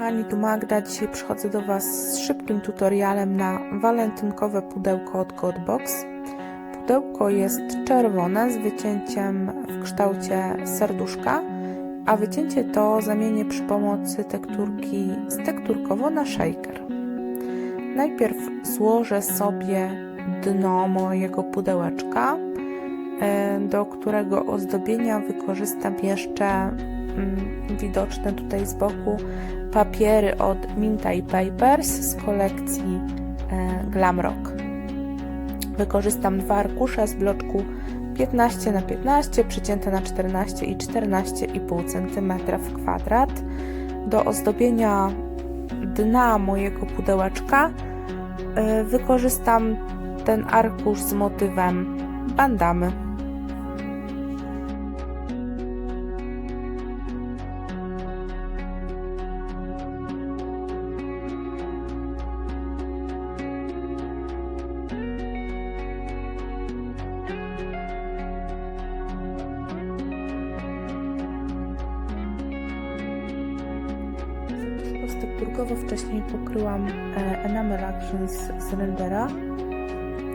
kochani, tu Magda. Dzisiaj przychodzę do Was z szybkim tutorialem na walentynkowe pudełko od Godbox. Pudełko jest czerwone z wycięciem w kształcie serduszka, a wycięcie to zamienię przy pomocy tekturki z tekturkowo na shaker. Najpierw złożę sobie dno mojego pudełeczka, e, do którego ozdobienia wykorzystam jeszcze mm, widoczne tutaj z boku papiery od Minta i Papers z kolekcji e, Glamrock. Wykorzystam dwa arkusze z bloczku 15 na 15 przycięte na 14 i 14,5 cm w kwadrat. Do ozdobienia dna mojego pudełeczka e, wykorzystam ten arkusz z motywem bandamy. Tekturkowo wcześniej pokryłam e, Enamel Actions z rendera.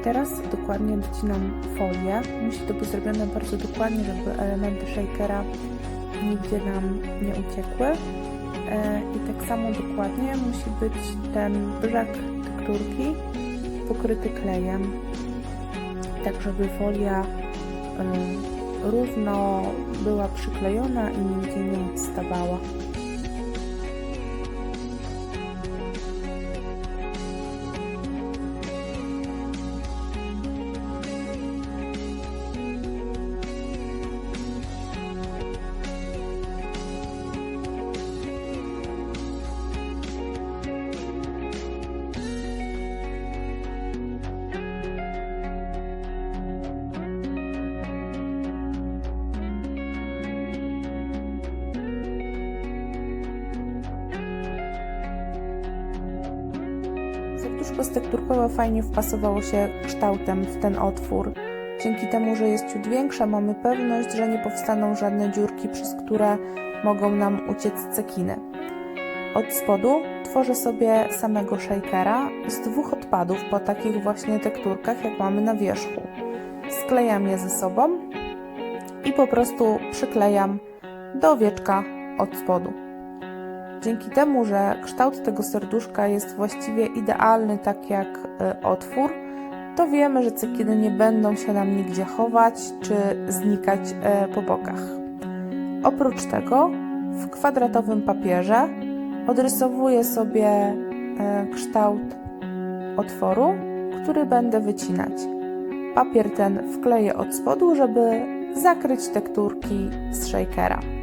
Teraz dokładnie docinam folię. Musi to być zrobione bardzo dokładnie, żeby elementy shakera nigdzie nam nie uciekły. E, I tak samo dokładnie musi być ten brzeg tekturki pokryty klejem, tak żeby folia e, równo była przyklejona i nigdzie nie odstawała. Serduszko stekturkowe fajnie wpasowało się kształtem w ten otwór. Dzięki temu, że jest ciut większe, mamy pewność, że nie powstaną żadne dziurki, przez które mogą nam uciec cekiny. Od spodu tworzę sobie samego shakera z dwóch odpadów po takich właśnie tekturkach, jak mamy na wierzchu. Sklejam je ze sobą i po prostu przyklejam do owieczka od spodu. Dzięki temu, że kształt tego serduszka jest właściwie idealny, tak jak y, otwór, to wiemy, że cekiny nie będą się nam nigdzie chować czy znikać y, po bokach. Oprócz tego w kwadratowym papierze odrysowuję sobie y, kształt otworu, który będę wycinać. Papier ten wkleję od spodu, żeby zakryć tekturki z shakera.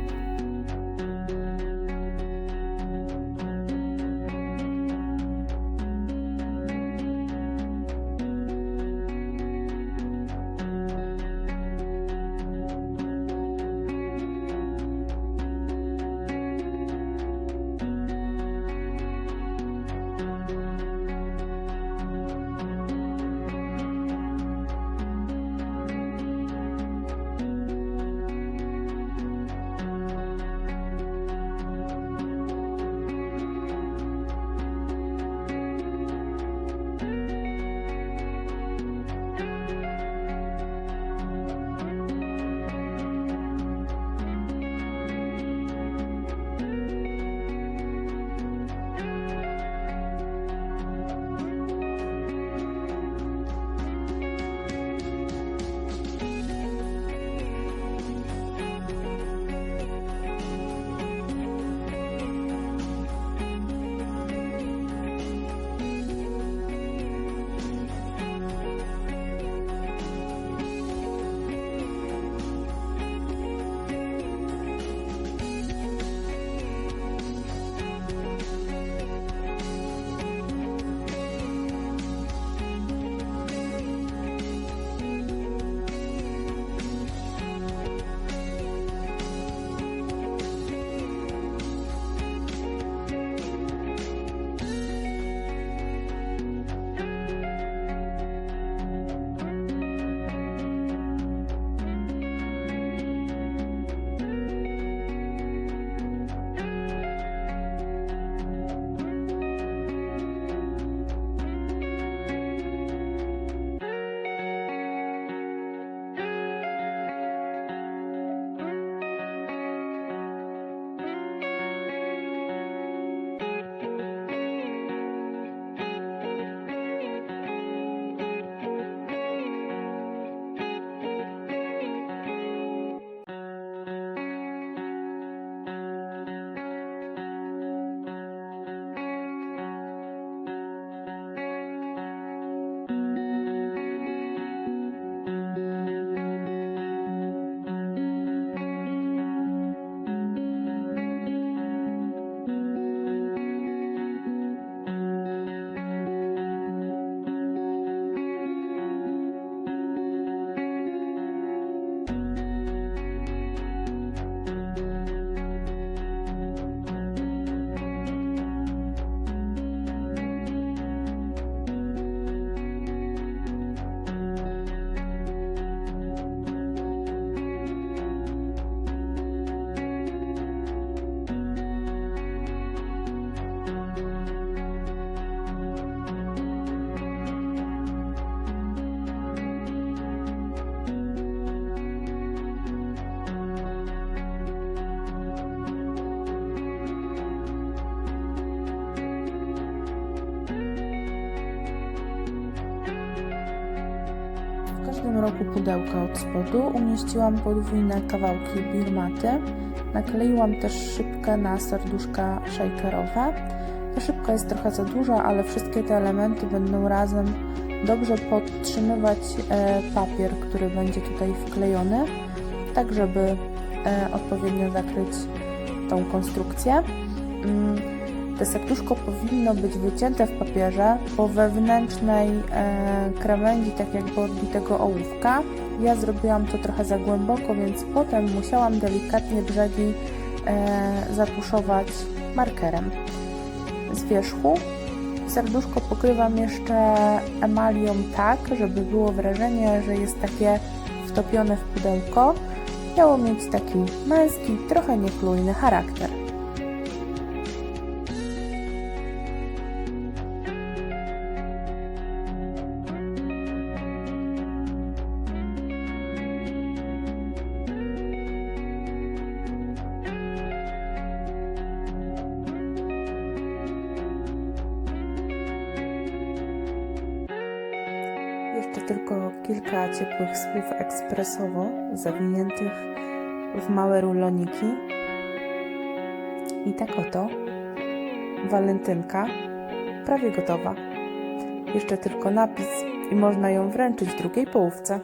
Roku pudełka od spodu umieściłam podwójne kawałki birmaty. Nakleiłam też szybkę na serduszka shakerowe. Ta szybka jest trochę za duża, ale wszystkie te elementy będą razem dobrze podtrzymywać e, papier, który będzie tutaj wklejony, tak żeby e, odpowiednio zakryć tą konstrukcję. Te serduszko powinno być wycięte w papierze po wewnętrznej e, krawędzi, tak jakby odbitego ołówka. Ja zrobiłam to trochę za głęboko, więc potem musiałam delikatnie brzegi e, zatuszować markerem. Z wierzchu serduszko pokrywam jeszcze emalią tak, żeby było wrażenie, że jest takie wtopione w pudełko. Miało mieć taki męski, trochę niechlujny charakter. Jeszcze tylko kilka ciepłych słów ekspresowo zawiniętych w małe ruloniki. I tak oto walentynka prawie gotowa. Jeszcze tylko napis i można ją wręczyć drugiej połówce.